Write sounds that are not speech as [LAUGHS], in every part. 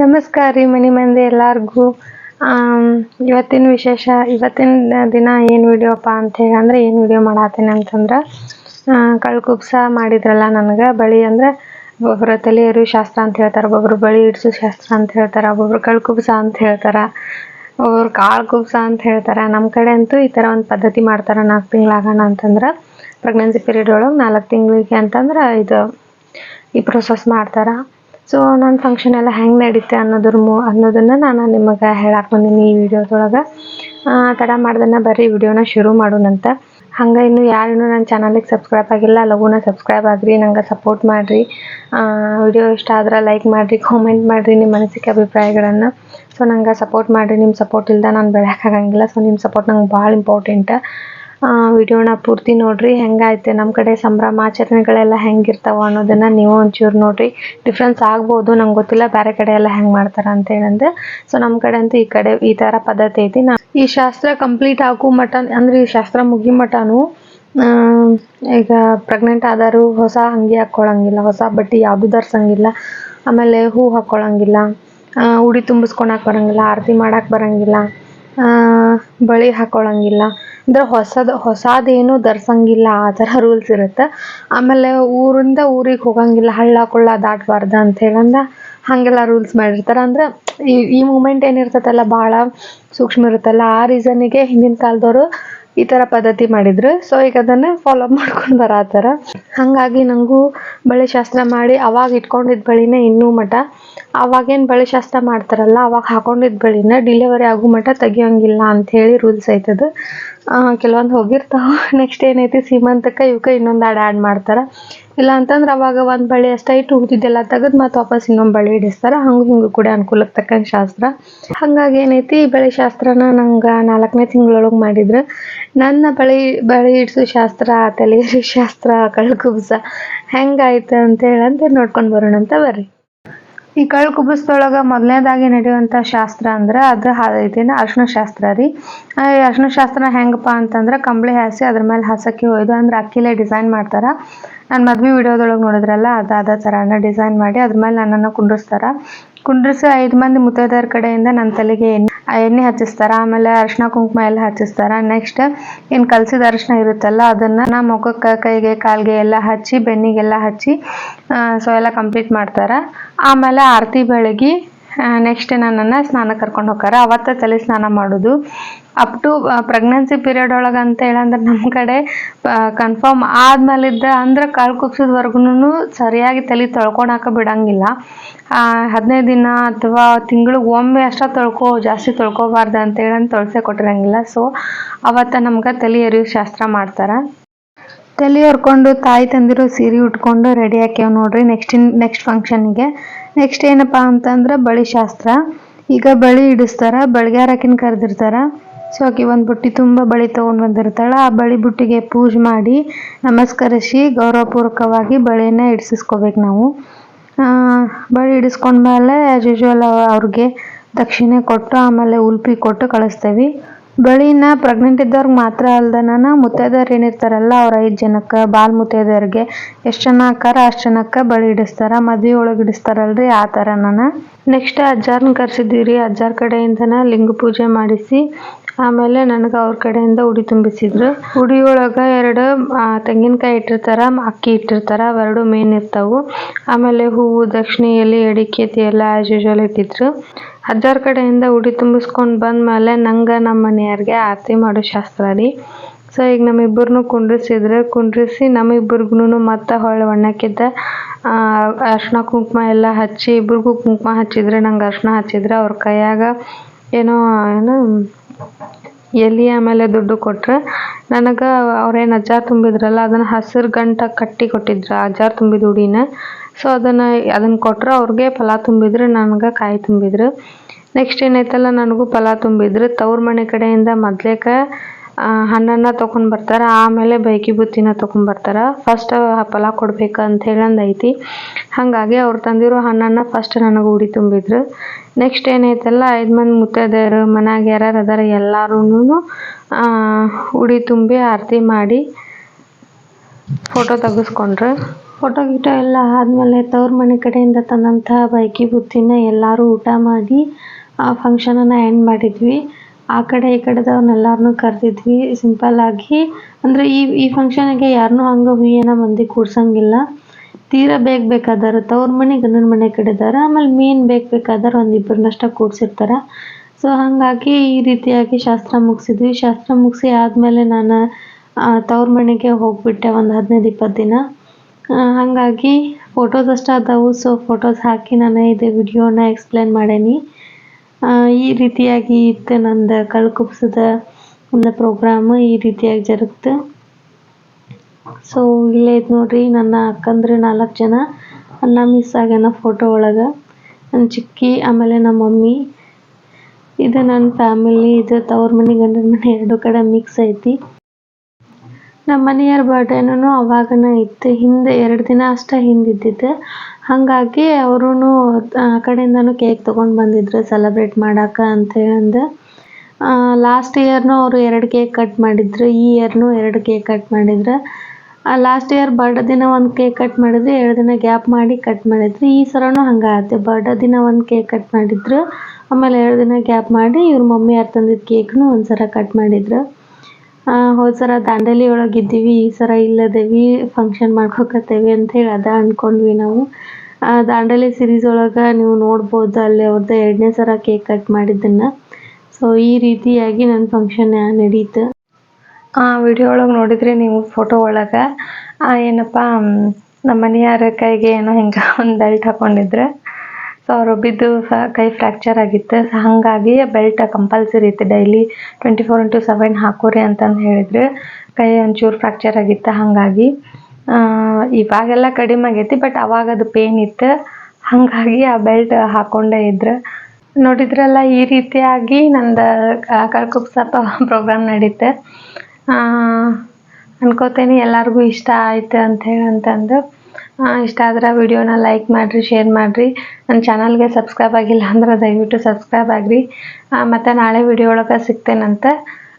ನಮಸ್ಕಾರ ರೀ ಮನೆ ಮಂದಿ ಎಲ್ಲಾರ್ಗೂ. ಇವತ್ತಿನ ವಿಶೇಷ, ಇವತ್ತಿನ ದಿನ ಏನು ವಿಡಿಯೋಪ್ಪ ಅಂತ ಹೇಳಿ ಅಂದ್ರೆ ಏನು ವಿಡಿಯೋ ಮಾಡತ್ತೀನಿ ಅಂತಂದ್ರೆ ಕಳ್ಕುಬ್ಸ ಮಾಡಿದ್ರಲ್ಲ ನನಗೆ, ಬಳಿ ಅಂದ್ರೆ ಒಬ್ಬೊಬ್ಬರು ತಲೆಯರು ಶಾಸ್ತ್ರ ಅಂತ ಹೇಳ್ತಾರೆ, ಒಬ್ಬೊಬ್ರು ಬಳಿ ಇಡ್ಸು ಶಾಸ್ತ್ರ ಅಂತ ಹೇಳ್ತಾರೆ, ಒಬ್ಬೊಬ್ರು ಕಳ್ಕುಬ್ಸ ಅಂತ ಹೇಳ್ತಾರೆ, ಒಬ್ಬೊಬ್ರು ಕಾಳು ಕುಬ್ಸ ಅಂತ ಹೇಳ್ತಾರೆ ನಮ್ಮ ಕಡೆ ಅಂತೂ ಈ ಥರ ಒಂದು ಪದ್ಧತಿ ಮಾಡ್ತಾರೆ ನಾಲ್ಕು ತಿಂಗಳಾಗೋಣ ಅಂತಂದ್ರೆ ಪ್ರೆಗ್ನೆನ್ಸಿ ಪೀರಿಯಡ್ ಒಳಗೆ ನಾಲ್ಕು ತಿಂಗಳಿಗೆ ಅಂತಂದ್ರೆ ಇದು, ಈ ಪ್ರೊಸೆಸ್ ಮಾಡ್ತಾರೆ. ಸೊ ನನ್ನ ಫಂಕ್ಷನ್ ಎಲ್ಲ ಹೆಂಗೆ ನಡೀತೆ ಅನ್ನೋದ್ರ ಮೂ, ಅನ್ನೋದನ್ನು ನಾನು ನಿಮಗೆ ಹೇಳಕ್ಕೆ ಬಂದೀನಿ ಈ ವಿಡಿಯೋದೊಳಗೆ. ತಡ ಮಾಡ್ದನ್ನ ಬರ್ರಿ, ವಿಡಿಯೋನ ಶುರು ಮಾಡೋಣಂತ ಹಂಗೆ ಇನ್ನು ಯಾರು ನನ್ನ ಚಾನಲಿಗೆ ಸಬ್ಸ್ಕ್ರೈಬ್ ಆಗಿಲ್ಲ, ಲಘುನ ಸಬ್ಸ್ಕ್ರೈಬ್ ಆಗ್ರಿ, ನಂಗೆ ಸಪೋರ್ಟ್ ಮಾಡಿರಿ. ವಿಡಿಯೋ ಇಷ್ಟ ಆದ್ರೆ ಲೈಕ್ ಮಾಡಿರಿ ಕಾಮೆಂಟ್ ಮಾಡಿರಿ ನಿಮ್ಮ ಮನಸ್ಸಿಗೆ ಅಭಿಪ್ರಾಯಗಳನ್ನು. ಸೊ ನಂಗೆ ಸಪೋರ್ಟ್ ಮಾಡಿರಿ ನಿಮ್ಮ ಸಪೋರ್ಟ್ ಇಲ್ಲದೆ ನಾನು ಬೆಳೆಯೋಕ್ಕಾಗಂಗಿಲ್ಲ ಸೊ ನಿಮ್ಮ ಸಪೋರ್ಟ್ ನಂಗೆ ಭಾಳ ಇಂಪಾರ್ಟೆಂಟ್ ವಿಡಿಯೋನ ಪೂರ್ತಿ ನೋಡ್ರಿ. ಹೆಂಗೈತೆ ನಮ್ಮ ಕಡೆ ಸಂಭ್ರಮ, ಆಚರಣೆಗಳೆಲ್ಲ ಹೆಂಗಿರ್ತಾವ ಅನ್ನೋದನ್ನ ನೀವು ಒಂಚೂರು ನೋಡ್ರಿ. ಡಿಫ್ರೆನ್ಸ್ ಆಗ್ಬೋದು, ನಂಗೆ ಗೊತ್ತಿಲ್ಲ. ಬೇರೆ ಕಡೆ ಎಲ್ಲ ಹೆಂಗೆ ಮಾಡ್ತಾರೆ ಅಂತ ಹೇಳಂದ್ರೆ ಸೊ ನಮ್ಮ ಕಡೆ ಅಂತೂ ಈ ಕಡೆ ಈ ಥರ ಪದ್ಧತಿ ಐತಿ. ನಾ ಈ ಶಾಸ್ತ್ರ ಕಂಪ್ಲೀಟ್ ಆಗೋ ಮಟ ಅಂದ್ರೆ ಈ ಶಾಸ್ತ್ರ ಮುಗಿ ಮಟನು ಈಗ ಪ್ರೆಗ್ನೆಂಟ್ ಆದರೂ ಹೊಸ ಅಂಗಿ ಹಾಕ್ಕೊಳಂಗಿಲ್ಲ ಹೊಸ ಬಟ್ಟೆ ಯಾವುದು ಧರ್ಸಂಗಿಲ್ಲ, ಆಮೇಲೆ ಹೂ ಹಾಕ್ಕೊಳಂಗಿಲ್ಲ ಉಡಿ ತುಂಬಿಸ್ಕೊಳಕ್ಕೆ ಬರಂಗಿಲ್ಲ, ಆರತಿ ಮಾಡಕ್ ಬರಂಗಿಲ್ಲ. ಬಳಿ ಹಾಕೊಳ್ಳಂಗಿಲ್ಲ ಅಂದ್ರೆ ಹೊಸದು, ಹೊಸದೇನು ಧರ್ಸಂಗಿಲ್ಲ, ಆ ಥರ ರೂಲ್ಸ್ ಇರುತ್ತೆ. ಆಮೇಲೆ ಊರಿಂದ ಊರಿಗೆ ಹೋಗಂಗಿಲ್ಲ, ಹಳ್ಳ, ಕೊಳ್ಳ ದಾಟಬಾರ್ದ ಅಂತ ಹೇಳಂದ ಹಾಗೆಲ್ಲ ರೂಲ್ಸ್ ಮಾಡಿರ್ತಾರೆ. ಅಂದ್ರೆ ಈ ಈ ಮೂಮೆಂಟ್ ಏನಿರ್ತೈತಲ್ಲ ಭಾಳ ಸೂಕ್ಷ್ಮ ಇರುತ್ತಲ್ಲ, ಆ ರೀಸನ್ನಿಗೆ ಹಿಂದಿನ ಕಾಲದವರು ಈ ಥರ ಪದ್ಧತಿ ಮಾಡಿದ್ರು. ಸೊ ಈಗ ಅದನ್ನು ಫಾಲೋ [LAUGHS] ಮಾಡ್ಕೊಂಡು ಬರತ್ತಾರ ಹಾಗಾಗಿ ನನಗೂ ಬಳೆ ಶಾಸ್ತ್ರ ಮಾಡಿ ಅವಾಗ ಇಟ್ಕೊಂಡಿದ್ದ ಬಳಿನೇ ಇನ್ನೂ ಮಠ. ಅವಾಗೇನು ಬಳೆ ಶಾಸ್ತ್ರ ಮಾಡ್ತಾರಲ್ಲ, ಅವಾಗ ಹಾಕೊಂಡಿದ್ದ ಬಳಿನ ಡಿಲಿವರಿ ಆಗೋ ಮಠ ತೆಗಿಯೋಂಗಿಲ್ಲ ಅಂತ ಹೇಳಿ ರೂಲ್ಸ್ ಐತದ ಕೆಲವೊಂದು ಹೋಗಿರ್ತಾವೆ. ನೆಕ್ಸ್ಟ್ [LAUGHS] ಏನೈತಿ, ಸೀಮಂತಕ್ಕೆ ಇವಕ್ಕೆ ಇನ್ನೊಂದು ಆ್ಯಡ್ ಆ್ಯಡ್ ಮಾಡ್ತಾರೆ. ಇಲ್ಲ ಅಂತಂದ್ರೆ ಅವಾಗ ಒಂದು ಬಳೆ ಅಷ್ಟೇ ಇಟ್ಟು ಉಳ್ದಿದ್ದೆಲ್ಲ ತೆಗೆದು ಮತ್ತು ವಾಪಸ್ ಇನ್ನೊಂದು ಬಳೆ ಹಿಡಿಸ್ತಾರೆ. ಹಂಗೆ ಹಿಂಗೆ ಕೂಡ ಅನುಕೂಲಕ್ಕೆ ತಕ್ಕಂಗೆ ಶಾಸ್ತ್ರ. ಹಾಗಾಗಿ ಏನೈತಿ, ಈ ಬಳೆ ಶಾಸ್ತ್ರನ ನಂಗೆ ನಾಲ್ಕನೇ ತಿಂಗಳೊಳಗೆ ಮಾಡಿದ್ರು. ನನ್ನ ಬಳೆ ಬಳೆ ಇಡ್ಸೋ ಶಾಸ್ತ್ರ ತಲೆ ಶಾಸ್ತ್ರ ಕಳ್ಕುಬ್ಸ ಹೆಂಗಾಯ್ತು ಅಂತ ಹೇಳಂತ ನೋಡ್ಕೊಂಡು ಬರೋಣ ಅಂತ ಬರ್ರಿ. ಈ ಕಳ್ ಕುಬಸ್ದೊಳಗ ಮೊದಲನೇದಾಗಿ ನಡೆಯುವಂಥ ಶಾಸ್ತ್ರ ಅಂದ್ರೆ ಅದು ಇದೇನ ಅರ್ಶಿನ ಶಾಸ್ತ್ರ ರೀ ಅರ್ಶಿನ ಶಾಸ್ತ್ರ ಹೆಂಗಪ್ಪ ಅಂತಂದ್ರೆ ಕಂಬಳಿ ಹಾಸಿ ಅದ್ರ ಮೇಲೆ ಹಾಸಕ್ಕೆ ಹೋಯ್ದು ಅಂದ್ರೆ ಅಕ್ಕಿಲೇ ಡಿಸೈನ್ ಮಾಡ್ತಾರ. ನಾನು ಮದ್ವೆ ವಿಡಿಯೋದೊಳಗೆ ನೋಡಿದ್ರಲ್ಲ ಅದಾದ ಅದೇ ಥರನ ಡಿಸೈನ್ ಮಾಡಿ ಅದ್ರ ಮೇಲೆ ನನ್ನನ್ನು ಕುಂಡ್ರಿಸ್ತಾರ. ಕುಂಡ್ರಿಸಿ ಐದು ಮಂದಿ ಮುತ್ತೈದೆಯರ ಕಡೆಯಿಂದ ನನ್ನ ತಲೆಗೆ ಎಣ್ಣೆ ಎಣ್ಣೆ ಹಚ್ಚಿಸ್ತಾರ. ಆಮೇಲೆ ಅರಿಶಿನ ಕುಂಕುಮ ಎಲ್ಲ ಹಚ್ಚಿಸ್ತಾರ. ನೆಕ್ಸ್ಟ್ ಏನು ಕಲಸಿದ ಅರಿಶಿನ ಇರುತ್ತಲ್ಲ, ಅದನ್ನ ನಾ ಮುಖಕ್ಕೆ, ಕೈಗೆ, ಕಾಲಿಗೆ ಎಲ್ಲ ಹಚ್ಚಿ ಬೆನ್ನಿಗೆಲ್ಲ ಹಚ್ಚಿ ಸೊ ಎಲ್ಲ ಕಂಪ್ಲೀಟ್ ಮಾಡ್ತಾರ. ಆಮೇಲೆ ಆರತಿ ಬೆಳಗಿ ನೆಕ್ಸ್ಟ್ ನನ್ನನ್ನು ಸ್ನಾನ ಕರ್ಕೊಂಡು ಹೋಗಾರ ಅವತ್ತ ತಲೆ ಸ್ನಾನ ಮಾಡೋದು ಅಪ್ ಟು ಪ್ರೆಗ್ನೆನ್ಸಿ ಪೀರಿಯಡ್ ಒಳಗೆ ಅಂತ ಹೇಳಂದ್ರೆ ನಮ್ಮ ಕಡೆ ಕನ್ಫರ್ಮ್ ಆದ್ಮೇಲಿದ್ದ ಅಂದ್ರೆ ಕಾಲು ಕುಗ್ಸಿದ್ವರ್ಗುನು ಸರಿಯಾಗಿ ತಲೆ ತೊಳ್ಕೊಳಕ ಬಿಡಂಗಿಲ್ಲ. ಹದಿನೈದು ದಿನ ಅಥವಾ ತಿಂಗಳಿಗೆ ಒಮ್ಮೆ ಅಷ್ಟೇ ತೊಳ್ಕೊ, ಜಾಸ್ತಿ ತೊಳ್ಕೊಬಾರ್ದು ಅಂತ ಹೇಳಿ ತೊಳ್ಸೆ ಕೊಟ್ಟಿರಂಗಿಲ್ಲ. ಸೊ ಅವತ್ತ ನಮ್ಗೆ ತಲೆ ಎರಿಯೋ ಶಾಸ್ತ್ರ ಮಾಡ್ತಾರೆ. ತಲೆ ಹೊರ್ಕೊಂಡು ತಾಯಿ ತಂದಿರೋ ಸೀರೆ ಉಟ್ಕೊಂಡು ರೆಡಿ ಹಾಕ್ಯಾವ ನೋಡ್ರಿ ನೆಕ್ಸ್ಟ್ ನೆಕ್ಸ್ಟ್ ಫಂಕ್ಷನ್ಗೆ ನೆಕ್ಸ್ಟ್ ಏನಪ್ಪ ಅಂತಂದ್ರೆ ಬಳಿ ಶಾಸ್ತ್ರ. ಈಗ ಬಳಿ ಇಡಿಸ್ತಾರ ಬಳಿಗಾರಕಿನ ಕರೆದಿರ್ತಾರ? ಸೊ ಆಕಿ ಒಂದು ಬುಟ್ಟಿ ತುಂಬ ಬಳಿ ತೊಗೊಂಡು ಬಂದಿರ್ತಾಳೆ. ಆ ಬಳಿ ಬುಟ್ಟಿಗೆ ಪೂಜೆ ಮಾಡಿ ನಮಸ್ಕರಿಸಿ ಗೌರವಪೂರ್ವಕವಾಗಿ ಬಳಿನ ಇಡಿಸಿಸ್ಕೋಬೇಕು ನಾವು. ಬಳಿ ಇಡಿಸ್ಕೊಂಡ್ಮೇಲೆ ಆ್ಯಸ್ ಯೂಶ್ವಲ್ ಅವ್ರಿಗೆ ದಕ್ಷಿಣೆ ಕೊಟ್ಟು, ಆಮೇಲೆ ಉಲ್ಪಿ ಕೊಟ್ಟು ಕಳಿಸ್ತೇವೆ. ಬಳಿನ ಪ್ರೆಗ್ನೆಂಟ್ ಇದ್ದವ್ರಿಗೆ ಮಾತ್ರ ಅಲ್ದನ ಮುತ್ತೈದೆಯರು ಏನಿರ್ತಾರಲ್ಲ ಅವ್ರ ಐದು ಜನಕ್ಕೆ ಬಾಲ್ ಮುತ್ತೈದೆಯರಿಗೆ ಎಷ್ಟು ಜನ ಆಕಾರ ಅಷ್ಟು ಜನಕ್ಕೆ ಬಳಿ ಇಡಿಸ್ತಾರ ಮದ್ವೆ ಒಳಗೆ ಇಡಿಸ್ತಾರಲ್ರಿ ಆ ಥರ ನಾನು. ನೆಕ್ಸ್ಟ್ ಅಜ್ಜಾರನ್ನ ಕರ್ಸಿದ್ದೀವಿ ಅಜ್ಜಾರ ಕಡೆಯಿಂದನ ಲಿಂಗ ಪೂಜೆ ಮಾಡಿಸಿ ಆಮೇಲೆ ನನಗೆ ಅವ್ರ ಕಡೆಯಿಂದ ಉಡಿ ತುಂಬಿಸಿದ್ರು. ಉಡಿ ಒಳಗೆ ಎರಡು ತೆಂಗಿನಕಾಯಿ ಇಟ್ಟಿರ್ತಾರ, ಅಕ್ಕಿ ಇಟ್ಟಿರ್ತಾರ, ಅವೆರಡು ಮೇನ್ ಇರ್ತಾವು. ಆಮೇಲೆ ಹೂವು, ದಕ್ಷಿಣ ಎಲೆ ಅಡಿಕೆ ಎಲ್ಲ ಆ್ಯಸ್ ಯೂಶುವಲ್ ಇಟ್ಟಿದ್ರು. ಅಜ್ಜಾರ ಕಡೆಯಿಂದ ಉಡಿ ತುಂಬಿಸ್ಕೊಂಡು ಬಂದ್ಮೇಲೆ ನಂಗೆ ನಮ್ಮ ಮನೆಯವ್ರಿಗೆ ಆರತಿ ಮಾಡೋ ಶಾಸ್ತ್ರ ರೀ. ಸೊ ಈಗ ನಮ್ಮಿಬ್ಬರನ್ನು ಕುಂಡ್ರಿಸಿದ್ರೆ. ಕುಂಡ್ರಿಸಿ ನಮ್ಮಿಬ್ಬರಿಗೂ ಮತ್ತೆ ಹೊಳೆ ಒಣ್ಣಕ್ಕಿದ್ದ ಅರ್ಶಿನ ಕುಂಕುಮ ಎಲ್ಲ ಹಚ್ಚಿ, ಇಬ್ರಿಗೂ ಕುಂಕುಮ ಹಚ್ಚಿದ್ರೆ ನಂಗೆ ಅರ್ಶಿನ ಹಚ್ಚಿದ್ರೆ ಅವ್ರ ಕೈಯಾಗ ಏನೋ, ಏನು ಎಲೆ ಆಮೇಲೆ ದುಡ್ಡು ಕೊಟ್ರೆ, ನನಗೆ ಅವ್ರೇನು ಅಜ್ಜಾರ್ ತುಂಬಿದ್ರಲ್ಲ, ಅದನ್ನು ಹಸಿರು ಗಂಟ ಕಟ್ಟಿ ಕೊಟ್ಟಿದ್ರು ಅಜ್ಜಾರ್ ತುಂಬಿದ ಉಡಿನ. ಸೊ ಅದನ್ನು ಅದನ್ನು ಕೊಟ್ರ ಅವ್ರಿಗೆ ಫಲ ತುಂಬಿದ್ರು, ನನಗೆ ಕಾಯಿ ತುಂಬಿದ್ರು. ನೆಕ್ಸ್ಟ್ ಏನೈತಲ್ಲ ನನಗೂ ಫಲ ತುಂಬಿದ್ರು. ತವ್ರ ಮನೆ ಕಡೆಯಿಂದ ಮೊದ್ಲೇಕ ಹಣ್ಣನ್ನ ತೊಗೊಂಡು ಬರ್ತಾರೆ. ಆಮೇಲೆ ಬೈಕಿ ಬುತ್ತಿನ ತೊಗೊಂಡು ಬರ್ತಾರೆ. ಫಸ್ಟ್ ಫಲ ಕೊಡ್ಬೇಕು ಅಂತ ಹೇಳಿ ಐತಿ. ಹಾಗಾಗಿ ಅವ್ರು ತಂದಿರೋ ಹಣ್ಣನ್ನು ಫಸ್ಟ್ ನನಗೆ ಉಡಿ ತುಂಬಿದ್ರು. ನೆಕ್ಸ್ಟ್ ಏನೈತಲ್ಲ, ಐದು ಮಂದಿ ಮುತ್ತೈದೆಯರು, ಮನ್ಯಾಗ ಯಾರ್ಯಾರು ಅದಾರ ಎಲ್ಲರೂ ಉಡಿ ತುಂಬಿ ಆರತಿ ಮಾಡಿ ಫೋಟೋ ತೆಗೆಸ್ಕೊಂಡ್ರು. ಫೋಟೋ ಗೀಟೋ ಎಲ್ಲ ಆದಮೇಲೆ ತವ್ರ ಮನೆ ಕಡೆಯಿಂದ ತಂದಂತಹ ಬೈಕಿ ಬುತ್ತಿನ ಎಲ್ಲರೂ ಊಟ ಮಾಡಿ ಆ ಫಂಕ್ಷನನ್ನು ಎಂಡ್ ಮಾಡಿದ್ವಿ. ಆ ಕಡೆ ಈ ಕಡೆದವ್ರನ್ನೆಲ್ಲರನ್ನೂ ಕರೆದಿದ್ವಿ. ಸಿಂಪಲ್ ಆಗಿ ಅಂದರೆ ಈ ಈ ಫಂಕ್ಷನ್ಗೆ ಯಾರನ್ನೂ ಹಂಗೆ ಹುಯ್ಯನ ಮಂದಿ ಕೂಡ್ಸಂಗಿಲ್ಲ. ತೀರಾ ಬೇಗ ಬೇಕಾದಾರ ತವ್ರ ಮನೆ ಗಂಡನ ಮನೆ ಕಡೆದಾರ ಆಮೇಲೆ ಮೇನ್ ಬೇಕು ಬೇಕಾದಾರ ಒಂದು ಇಬ್ಬರನ್ನಷ್ಟ ಕೂಡ್ಸಿರ್ತಾರೆ. ಸೊ ಹಾಗಾಗಿ ಈ ರೀತಿಯಾಗಿ ಶಾಸ್ತ್ರ ಮುಗಿಸಿದ್ವಿ. ಶಾಸ್ತ್ರ ಮುಗಿಸಿ ಆದಮೇಲೆ ನಾನು ತವ್ರ ಮನೆಗೆ ಹೋಗಿಬಿಟ್ಟೆ ಒಂದು ಹದಿನೈದು ಇಪ್ಪತ್ತು ದಿನ. ಹಾಗಾಗಿ ಫೋಟೋಸ್ ಅಷ್ಟೇ ಅದಾವು. ಸೊ ಫೋಟೋಸ್ ಹಾಕಿ ನಾನು ಇದೆ ವಿಡಿಯೋನ ಎಕ್ಸ್ಪ್ಲೇನ್ ಮಾಡೇನಿ. ಈ ರೀತಿಯಾಗಿ ಇತ್ತು ನಂದು ಕಳ್ಕುಪ್ಸದ ಒಂದು ಪ್ರೋಗ್ರಾಮ್ ಈ ರೀತಿಯಾಗಿ ಜರುಗ್ತು. ಸೊ ಇಲ್ಲೇ ಐತೆ ನೋಡ್ರಿ ನನ್ನ ಅಕ್ಕಂದ್ರೆ ನಾಲ್ಕು ಜನ. ಅನ್ನ ಮಿಸ್ ಆಗ್ಯಾನ ಫೋಟೋ ಒಳಗೆ. ನನ್ನ ಚಿಕ್ಕಿ, ಆಮೇಲೆ ನಮ್ಮ ಮಮ್ಮಿ. ಇದು ನನ್ನ ಫ್ಯಾಮಿಲಿ ಇದು ತವ್ರ ಮನೆ, ಗಂಡನ ಮನೆ ಎರಡು ಕಡೆ ಮಿಕ್ಸ್ ಐತಿ. ನಮ್ಮ ಮನೆಯವ್ರ ಬರ್ಡೇನೂ ಅವಾಗನ ಇತ್ತು. ಹಿಂದೆ ಎರಡು ದಿನ ಅಷ್ಟೇ ಹಿಂದಿದ್ದಿತ್ತು ಹಾಗಾಗಿ ಅವರು ಆ, ಕಡೆಯಿಂದನೂ ಕೇಕ್ ತೊಗೊಂಡು ಬಂದಿದ್ರು ಸೆಲೆಬ್ರೇಟ್ ಮಾಡಕ್ಕೆ ಅಂತೇಳಂದು ಲಾಸ್ಟ್ ಇಯರ್ನೂ ಅವರು ಎರಡು ಕೇಕ್ ಕಟ್ ಮಾಡಿದ್ರು, ಈ ಇಯರ್ನೂ ಎರಡು ಕೇಕ್ ಕಟ್ ಮಾಡಿದ್ರು. ಲಾಸ್ಟ್ ಇಯರ್ ಬರ್ಡೇ ದಿನ ಒಂದು ಕೇಕ್ ಕಟ್ ಮಾಡಿದ್ರು, ಎರಡು ದಿನ ಗ್ಯಾಪ್ ಮಾಡಿ ಕಟ್ ಮಾಡಿದ್ರು. ಈ ಸಲನೂ ಹಂಗೆ ಆಯ್ತು ಬರ್ಡೇ ದಿನ ಒಂದು ಕೇಕ್ ಕಟ್ ಮಾಡಿದ್ರು. ಆಮೇಲೆ ಎರಡು ದಿನ ಗ್ಯಾಪ್ ಮಾಡಿ ಇವ್ರ ಮಮ್ಮಿ ಯಾರು ತಂದಿದ್ದ ಕೇಕ್ನು ಒಂದು ಸಲ ಕಟ್ ಮಾಡಿದ್ರು. ಹೋದ್ ಸಲ ದಾಂಡೇಲಿ ಒಳಗೆ ಇದ್ದೀವಿ, ಈ ಸಲ ಇಲ್ಲದೇವಿ ಫಂಕ್ಷನ್ ಮಾಡ್ಕೊಕತ್ತೇವಿ ಅಂತೇಳಿ ಅದ ಅಂದ್ಕೊಂಡ್ವಿ ನಾವು. ದಾಂಡೇಲಿ ಸಿರೀಸ್ ಒಳಗೆ ನೀವು ನೋಡ್ಬೋದು. ಅಲ್ಲಿ ಅವ್ರದ್ದು ಎರಡನೇ ಸರ ಕೇಕ್ ಕಟ್ ಮಾಡಿದ್ದನ್ನು. ಸೊ ಈ ರೀತಿಯಾಗಿ ನನ್ನ ಫಂಕ್ಷನ್ ನಡೀತು. ಆ ವಿಡಿಯೋ ಒಳಗೆ ನೋಡಿದ್ರಿ ನೀವು ಫೋಟೋ ಒಳಗೆ ಏನಪ್ಪ ನಮ್ಮ ಮನೆಯವರ ಕೈಗೆ ಏನೋ ಹಿಂಗೆ ಒಂದು ಬೆಲ್ಟ್ ಹಾಕೊಂಡಿದ್ರು. ಸೊ ಅವರು ಬಿದ್ದು ಕೈ ಫ್ರ್ಯಾಕ್ಚರ್ ಆಗಿತ್ತು. ಸೊ ಹಾಗಾಗಿ ಬೆಲ್ಟ್ ಕಂಪಲ್ಸರಿ ಇತ್ತು. Daily twenty four into seven ಹಾಕೋರಿ ಅಂತಂದು ಹೇಳಿದ್ರು. ಕೈ ಒಂಚೂರು ಫ್ರ್ಯಾಕ್ಚರ್ ಆಗಿತ್ತು. ಹಾಗಾಗಿ ಆ, ಇವಾಗೆಲ್ಲ ಕಡಿಮೆ ಆಗೈತಿ ಬಟ್ ಅವಾಗ ಅದು ಪೇನ್ ಇತ್ತು. ಹಾಗಾಗಿ ಆ ಬೆಲ್ಟ್ ಹಾಕ್ಕೊಂಡೇ ಇದ್ರು. ನೋಡಿದ್ರಲ್ಲ, ಈ ರೀತಿಯಾಗಿ ನಂದು ಸಪ್ಪ ಪ್ರೋಗ್ರಾಮ್ ನಡೀತೆ. ಅನ್ಕೋತೇನೆ, ಎಲ್ಲರಿಗೂ ಇಷ್ಟ ಆಯ್ತು ಹೇಳಿ ಅಂತಂದು. ಇಷ್ಟ ಆದ್ರೆ ವಿಡಿಯೋನ ಲೈಕ್ ಮಾಡಿರಿ ಶೇರ್ ಮಾಡಿರಿ. ನನ್ನ ಚಾನಲ್ಗೆ ಸಬ್ಸ್ಕ್ರೈಬ್ ಆಗಿಲ್ಲ ಅಂದ್ರೆ ದಯವಿಟ್ಟು ಸಬ್ಸ್ಕ್ರೈಬ್ ಆಗಿರಿ. ಮತ್ತು ನಾಳೆ ವಿಡಿಯೋ ಒಳಗೆ ಸಿಗ್ತೇನಂತೆ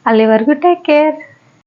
ಅಲ್ಲಿವರೆಗೂ ಟೇಕ್ ಕೇರ್